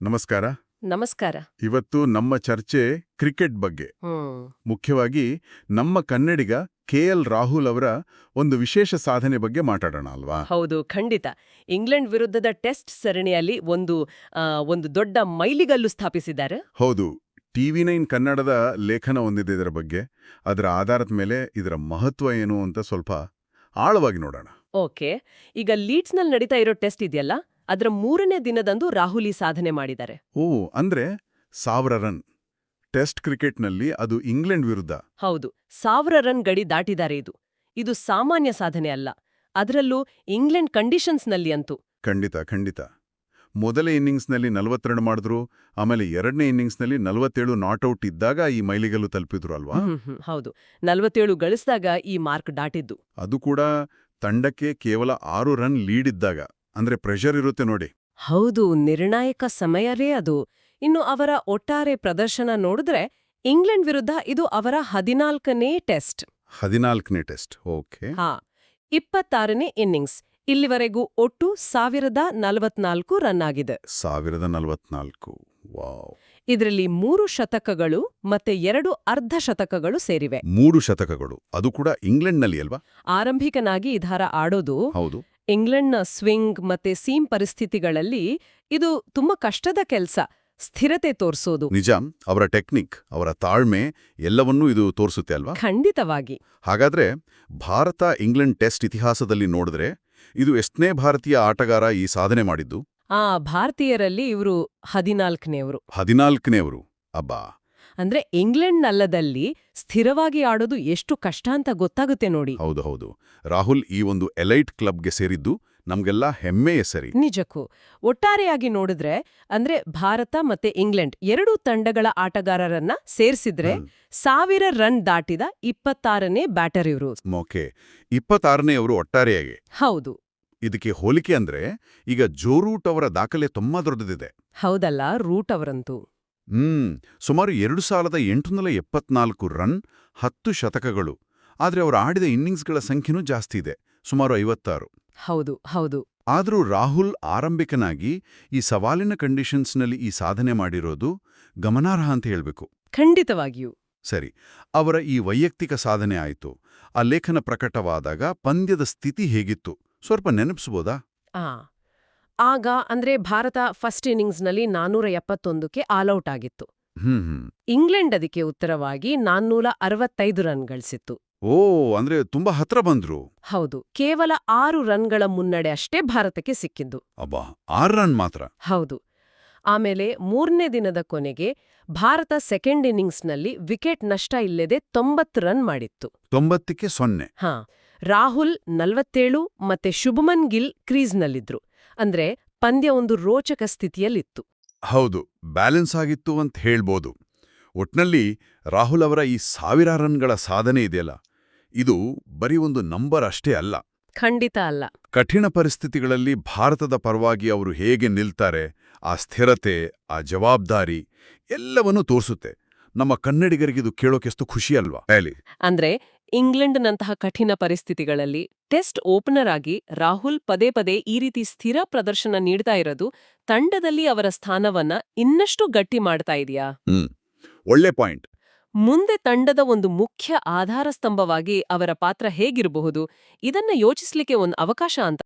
ನಮಸ್ಕಾರ. ನಮಸ್ಕಾರ. ಇವತ್ತು ನಮ್ಮ ಚರ್ಚೆ ಕ್ರಿಕೆಟ್ ಬಗ್ಗೆ. ಮುಖ್ಯವಾಗಿ ನಮ್ಮ ಕನ್ನಡಿಗ ಕೆ ಎಲ್ ರಾಹುಲ್ ಅವರ ಒಂದು ವಿಶೇಷ ಸಾಧನೆ ಬಗ್ಗೆ ಮಾತಾಡೋಣ ಅಲ್ವಾ? ಹೌದು ಖಂಡಿತ. ಇಂಗ್ಲೆಂಡ್ ವಿರುದ್ಧದ ಟೆಸ್ಟ್ ಸರಣಿಯಲ್ಲಿ ಒಂದು ಒಂದು ದೊಡ್ಡ ಮೈಲಿಗಲ್ಲು ಸ್ಥಾಪಿಸಿದ್ದಾರೆ. ಹೌದು ಟಿವಿ ನೈನ್ ಕನ್ನಡದ ಲೇಖನ ಹೊಂದಿದೆ ಇದರ ಬಗ್ಗೆ. ಅದರ ಆಧಾರದ ಮೇಲೆ ಇದರ ಮಹತ್ವ ಏನು ಅಂತ ಸ್ವಲ್ಪ ಆಳವಾಗಿ ನೋಡೋಣ. ಓಕೆ. ಈಗ ಲೀಡ್ಸ್ನಲ್ಲಿ ನಡೀತಾ ಇರೋ ಟೆಸ್ಟ್ ಇದೆಯಲ್ಲ? ಅದರ ಮೂರನೇ ದಿನದಂದು ರಾಹುಲಿ ಈ ಸಾಧನೆ ಮಾಡಿದ್ದಾರೆ. ಓ ಅಂದ್ರೆ ಸಾವಿರ ರನ್. ಟೆಸ್ಟ್ ಕ್ರಿಕೆಟ್ನಲ್ಲಿ ಅದು ಇಂಗ್ಲೆಂಡ್ ವಿರುದ್ಧ. ಹೌದು ಸಾವಿರ ರನ್ ಗಡಿ ದಾಟಿದ್ದಾರೆ ಇದು. ಇದು ಸಾಮಾನ್ಯ ಸಾಧನೆ ಅಲ್ಲ. ಅದರಲ್ಲೂ ಇಂಗ್ಲೆಂಡ್ ಕಂಡೀಷನ್ಸ್ನಲ್ಲಿ ಅಂತೂ. ಖಂಡಿತ ಖಂಡಿತ. ಮೊದಲ ಇನ್ನಿಂಗ್ಸ್ನಲ್ಲಿ ನಲವತ್ತು ರನ್ ಮಾಡಿದ್ರು ಆಮೇಲೆ ಎರಡನೇ ಇನ್ನಿಂಗ್ಸ್ನಲ್ಲಿ ನಲವತ್ತೇಳು ನಾಟ್ಔಟ್ ಇದ್ದಾಗ ಈ ಮೈಲಿಗಲ್ಲು ತಲುಪಿದ್ರು ಅಲ್ವಾ? ಹೌದು. ನಲವತ್ತೇಳು ಗಳಿಸಿದಾಗ ಈ ಮಾರ್ಕ್ ದಾಟಿದ್ದು. ಅದು ಕೂಡ ತಂಡಕ್ಕೆ ಕೇವಲ ಆರು ರನ್ ಲೀಡ್ ಇದ್ದಾಗ. ಅಂದ್ರೆ ಪ್ರೆಷರ್ ಇರುತ್ತೆ ನೋಡಿ. ಹೌದು ನಿರ್ಣಾಯಕ ಸಮಯವೇ ಅದು. ಇನ್ನು ಅವರ ಒಟ್ಟಾರೆ ಪ್ರದರ್ಶನ ನೋಡಿದ್ರೆ ಇಂಗ್ಲೆಂಡ್ ವಿರುದ್ಧ ಇದು ಅವರ ಹದಿನಾಲ್ಕನೇ ಟೆಸ್ಟ್. ಹದಿನಾಲ್ಕನೇ ಟೆಸ್ಟ್ ಓಕೆ. ಹಾ ಇಪ್ಪತ್ತಾರನೇ ಇನ್ನಿಂಗ್ಸ್. ಇಲ್ಲಿವರೆಗೂ ಒಟ್ಟು ಸಾವಿರದ ನಲವತ್ನಾಲ್ಕು ರನ್ ಆಗಿದೆ. ಸಾವಿರದ ನಲವತ್ನಾಲ್ಕು ಇದರಲ್ಲಿ ಮೂರು ಶತಕಗಳು ಮತ್ತೆ ಎರಡು ಅರ್ಧ ಶತಕಗಳು ಸೇರಿವೆ. ಮೂರು ಶತಕಗಳು ಅದು ಕೂಡ ಇಂಗ್ಲೆಂಡ್ನಲ್ಲಿ ಅಲ್ವಾ? ಆರಂಭಿಕನಾಗಿ ಇದಾರ ಆಡೋದು. ಹೌದು. ಇಂಗ್ಲೆಂಡ್ನ ಸ್ವಿಂಗ್ ಮತ್ತೆ ಸೀಮ್ ಪರಿಸ್ಥಿತಿಗಳಲ್ಲಿ ಇದು ತುಂಬಾ ಕಷ್ಟದ ಕೆಲ್ಸ ಸ್ಥಿರತೆ ತೋರಿಸೋದು. ನಿಜ ಅವರ ಟೆಕ್ನಿಕ್ ಅವರ ತಾಳ್ಮೆ ಎಲ್ಲವನ್ನೂ ಇದು ತೋರಿಸುತ್ತೆ ಅಲ್ವಾ? ಖಂಡಿತವಾಗಿ. ಹಾಗಾದ್ರೆ ಭಾರತ ಇಂಗ್ಲೆಂಡ್ ಟೆಸ್ಟ್ ಇತಿಹಾಸದಲ್ಲಿ ನೋಡಿದ್ರೆ ಇದು ಎಷ್ಟನೇ ಭಾರತೀಯ ಆಟಗಾರ ಈ ಸಾಧನೆ ಮಾಡಿದ್ದು? ಆ ಭಾರತೀಯರಲ್ಲಿ ಇವರು ಹದಿನಾಲ್ಕನೇವರು. ಹದಿನಾಲ್ಕನೇವರು. ಅಬ್ಬಾ! ಅಂದ್ರೆ ಇಂಗ್ಲೆಂಡ್ ನಲ್ಲದಲ್ಲಿ ಸ್ಥಿರವಾಗಿ ಆಡೋದು ಎಷ್ಟು ಕಷ್ಟ ಅಂತ ಗೊತ್ತಾಗುತ್ತೆ ನೋಡಿ. ಹೌದು ಹೌದು. ರಾಹುಲ್ ಈ ಒಂದು ಎಲೈಟ್ ಕ್ಲಬ್ಗೆ ಸೇರಿದ್ದು ನಮ್ಗೆಲ್ಲ ಹೆಮ್ಮೆಯ ಸರಿ. ನಿಜಕ್ಕೂ. ಒಟ್ಟಾರೆಯಾಗಿ ನೋಡಿದ್ರೆ ಅಂದ್ರೆ ಭಾರತ ಮತ್ತೆ ಇಂಗ್ಲೆಂಡ್ ಎರಡೂ ತಂಡಗಳ ಆಟಗಾರರನ್ನ ಸೇರಿಸಿದ್ರೆ. ಸಾವಿರ ರನ್ ದಾಟಿದ ಇಪ್ಪತ್ತಾರನೇ ಬ್ಯಾಟರ್ ಇವರು. ಓಕೆ. ಇಪ್ಪತ್ತಾರನೆಯವರು ಒಟ್ಟಾರೆಯಾಗಿ. ಹೌದು. ಇದಕ್ಕೆ ಹೋಲಿಕೆ ಅಂದ್ರೆ ಈಗ ಜೋ ರೂಟ್ ಅವರ ದಾಖಲೆ ತುಂಬಾ ದೊಡ್ಡದಿದೆ. ಹೌದಲ್ಲ ರೂಟ್ ಅವರಂತೂ. ಹ್ಮ್ ಸುಮಾರು ಎರಡು ಸಾವಿರದ ಎಂಟುನೂರ ಎಪ್ಪತ್ನಾಲ್ಕು ರನ್ ಹತ್ತು ಶತಕಗಳು. ಆದ್ರೆ ಅವರು ಆಡಿದ ಇನ್ನಿಂಗ್ಸ್ಗಳ ಸಂಖ್ಯೆನೂ ಜಾಸ್ತಿ ಇದೆ ಸುಮಾರು ಐವತ್ತಾರು. ಹೌದು ಹೌದು. ಆದರೂ ರಾಹುಲ್ ಆರಂಭಿಕನಾಗಿ ಈ ಸವಾಲಿನ ಕಂಡೀಷನ್ಸ್ನಲ್ಲಿ ಈ ಸಾಧನೆ ಮಾಡಿರೋದು ಗಮನಾರ್ಹ ಅಂತ ಹೇಳಬೇಕು. ಖಂಡಿತವಾಗಿಯೂ. ಸರಿ ಅವರ ಈ ವೈಯಕ್ತಿಕ ಸಾಧನೆ ಆಯಿತು. ಆ ಲೇಖನ ಪ್ರಕಟವಾದಾಗ ಪಂದ್ಯದ ಸ್ಥಿತಿ ಹೇಗಿತ್ತು? ಸ್ವಲ್ಪ ನೆನಪಿಸ್ಬೋದಾ? ಆ ಆಗ ಅಂದ್ರೆ ಭಾರತ ಫಸ್ಟ್ ಇನ್ನಿಂಗ್ಸ್ನಲ್ಲಿ ನಾನ್ನೂರ ಎಪ್ಪತ್ತೊಂದಕ್ಕೆ ಆಲ್ಔಟ್ ಆಗಿತ್ತು. ಇಂಗ್ಲೆಂಡ್ ಅದಕ್ಕೆ ಉತ್ತರವಾಗಿ ನಾನ್ನೂರ ಅರವತ್ತೈದು ರನ್ ಗಳಿಸಿತ್ತು. ಓ ಅಂದ್ರೆ ತುಂಬಾ ಹತ್ರ ಬಂದ್ರು. ಹೌದು ಕೇವಲ ಆರು ರನ್ಗಳ ಮುನ್ನಡೆ ಅಷ್ಟೇ ಭಾರತಕ್ಕೆ ಸಿಕ್ಕಿದ್ದು. ಅಬ್ಬಾ ಆರ್ ರನ್ ಮಾತ್ರ. ಹೌದು. ಆಮೇಲೆ ಮೂರನೇ ದಿನದ ಕೊನೆಗೆ ಭಾರತ ಸೆಕೆಂಡ್ ಇನ್ನಿಂಗ್ಸ್ನಲ್ಲಿ ವಿಕೆಟ್ ನಷ್ಟ ಇಲ್ಲದೆ ತೊಂಬತ್ತು ರನ್ ಮಾಡಿತ್ತು. ತೊಂಬತ್ತಕ್ಕೆ ಸೊನ್ನೆ. ಹಾ ರಾಹುಲ್ ನಲವತ್ತೇಳು ಮತ್ತೆ ಶುಭಮನ್ ಗಿಲ್ ಕ್ರೀಸ್ನಲ್ಲಿದ್ರು. ಅಂದ್ರೆ ಪಂದ್ಯ ಒಂದು ರೋಚಕ ಸ್ಥಿತಿಯಲ್ಲಿತ್ತು. ಹೌದು ಬ್ಯಾಲೆನ್ಸ್ ಆಗಿತ್ತು ಅಂತ ಹೇಳ್ಬೋದು. ಒಟ್ನಲ್ಲಿ ರಾಹುಲ್ ಅವರ ಈ ಸಾವಿರ ರನ್ಗಳ ಸಾಧನೆ ಇದೆಯಲ್ಲ? ಇದು ಬರೀ ಒಂದು ನಂಬರ್ ಅಷ್ಟೇ ಅಲ್ಲ. ಖಂಡಿತ ಅಲ್ಲ. ಕಠಿಣ ಪರಿಸ್ಥಿತಿಗಳಲ್ಲಿ ಭಾರತದ ಪರವಾಗಿ ಅವರು ಹೇಗೆ ನಿಲ್ತಾರೆ ಆ ಸ್ಥಿರತೆ ಆ ಜವಾಬ್ದಾರಿ ಎಲ್ಲವನ್ನೂ ತೋರಿಸುತ್ತೆ. ನಮ್ಮ ಕನ್ನಡಿಗರಿಗಿದು ಕೇಳೋಕೆಷ್ಟು ಖುಷಿ ಅಲ್ವಾ? ಅಂದ್ರೆ ಇಂಗ್ಲೆಂಡ್ನಂತಹ ಕಠಿಣ ಪರಿಸ್ಥಿತಿಗಳಲ್ಲಿ ಟೆಸ್ಟ್ ಓಪನರ್ ಆಗಿ ರಾಹುಲ್ ಪದೇ ಪದೇ ಈ ರೀತಿ ಸ್ಥಿರ ಪ್ರದರ್ಶನ ನೀಡ್ತಾ ಇರೋದು ತಂಡದಲ್ಲಿ ಅವರ ಸ್ಥಾನವನ್ನ ಇನ್ನಷ್ಟು ಗಟ್ಟಿ ಮಾಡ್ತಾ ಇದೆಯಾ? ಒಳ್ಳೆ ಪಾಯಿಂಟ್. ಮುಂದೆ ತಂಡದ ಒಂದು ಮುಖ್ಯ ಆಧಾರ ಸ್ತಂಭವಾಗಿ ಅವರ ಪಾತ್ರ ಹೇಗಿರಬಹುದು ಇದನ್ನ ಯೋಚಿಸ್ಲಿಕ್ಕೆ ಒಂದು ಅವಕಾಶ ಅಂತ